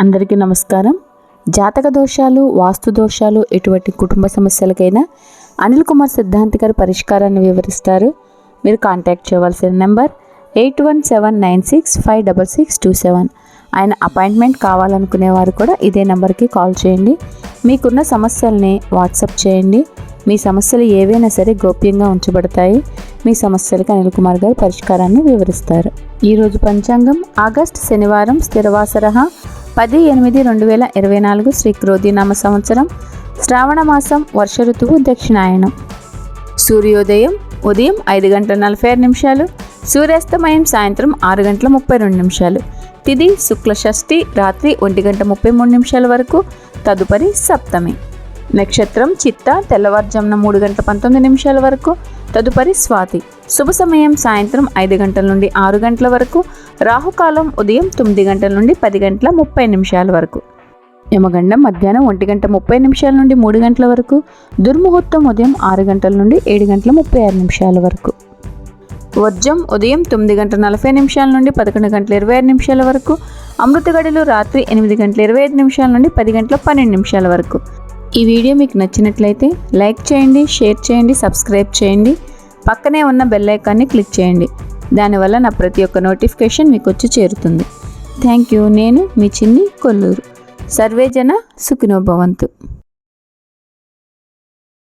అందరికీ నమస్కారం. జాతక దోషాలు వాస్తు దోషాలు ఎటువంటి కుటుంబ సమస్యలకైనా అనిల్ కుమార్ సిద్ధాంతి గారు పరిష్కారాన్ని వివరిస్తారు. మీరు కాంటాక్ట్ చేయవలసిన number eight one seven nine six five double six two seven. ఆయన అపాయింట్మెంట్ కావాలనుకునే వారు కూడా ఇదే నెంబర్కి కాల్ చేయండి. మీకున్న సమస్యల్ని వాట్సాప్ చేయండి. మీ సమస్యలు ఏవైనా సరే గోప్యంగా ఉంచబడతాయి. మీ సమస్యలకు అనిల్ కుమార్ గారు పరిష్కారాన్ని వివరిస్తారు. ఈరోజు పంచాంగం ఆగస్ట్ శనివారం స్థిరవాసర పది ఎనిమిది రెండు వేల ఇరవై నాలుగు శ్రీ క్రోధినామ సంవత్సరం. శ్రావణ మాసం వర్ష ఋతువు దక్షిణాయనం. సూర్యోదయం ఉదయం ఐదు గంటల నలభై ఆరు నిమిషాలు. సూర్యాస్తమయం సాయంత్రం ఆరు గంటల ముప్పై రెండు నిమిషాలు. తిది శుక్ల షష్ఠి రాత్రి ఒంటి గంట ముప్పై మూడు నిమిషాల వరకు. తదుపరి సప్తమి. నక్షత్రం చిత్త తెల్లవారుజామున మూడు గంటల పంతొమ్మిది నిమిషాల వరకు. తదుపరి స్వాతి. శుభ సమయం సాయంత్రం ఐదు గంటల నుండి ఆరు గంటల వరకు. రాహుకాలం ఉదయం తొమ్మిది గంటల నుండి పది గంటల ముప్పై నిమిషాల వరకు. యమగండం మధ్యాహ్నం ఒంటి గంట ముప్పై నిమిషాల నుండి మూడు గంటల వరకు. దుర్ముహూర్తం ఉదయం ఆరు గంటల నుండి ఏడు గంటల ముప్పై ఆరు నిమిషాల వరకు. వర్జం ఉదయం తొమ్మిది గంటల నలభై నిమిషాల నుండి పదకొండు గంటల ఇరవై ఆరు నిమిషాల వరకు. అమృత గడిలు రాత్రి ఎనిమిది గంటల ఇరవై ఐదు నిమిషాల నుండి పది గంటల పన్నెండు నిమిషాల వరకు. ఈ వీడియో మీకు నచ్చినట్లయితే లైక్ చేయండి షేర్ చేయండి సబ్స్క్రైబ్ చేయండి. పక్కనే ఉన్న బెల్ ఐకాన్ని క్లిక్ చేయండి. దానివల్ల నా ప్రతి ఒక్క నోటిఫికేషన్ మీకు వచ్చి చేరుతుంది. Thank you. నేను మీ చిన్ని కొల్లూరు. సర్వేజన సుఖినోభవంతు.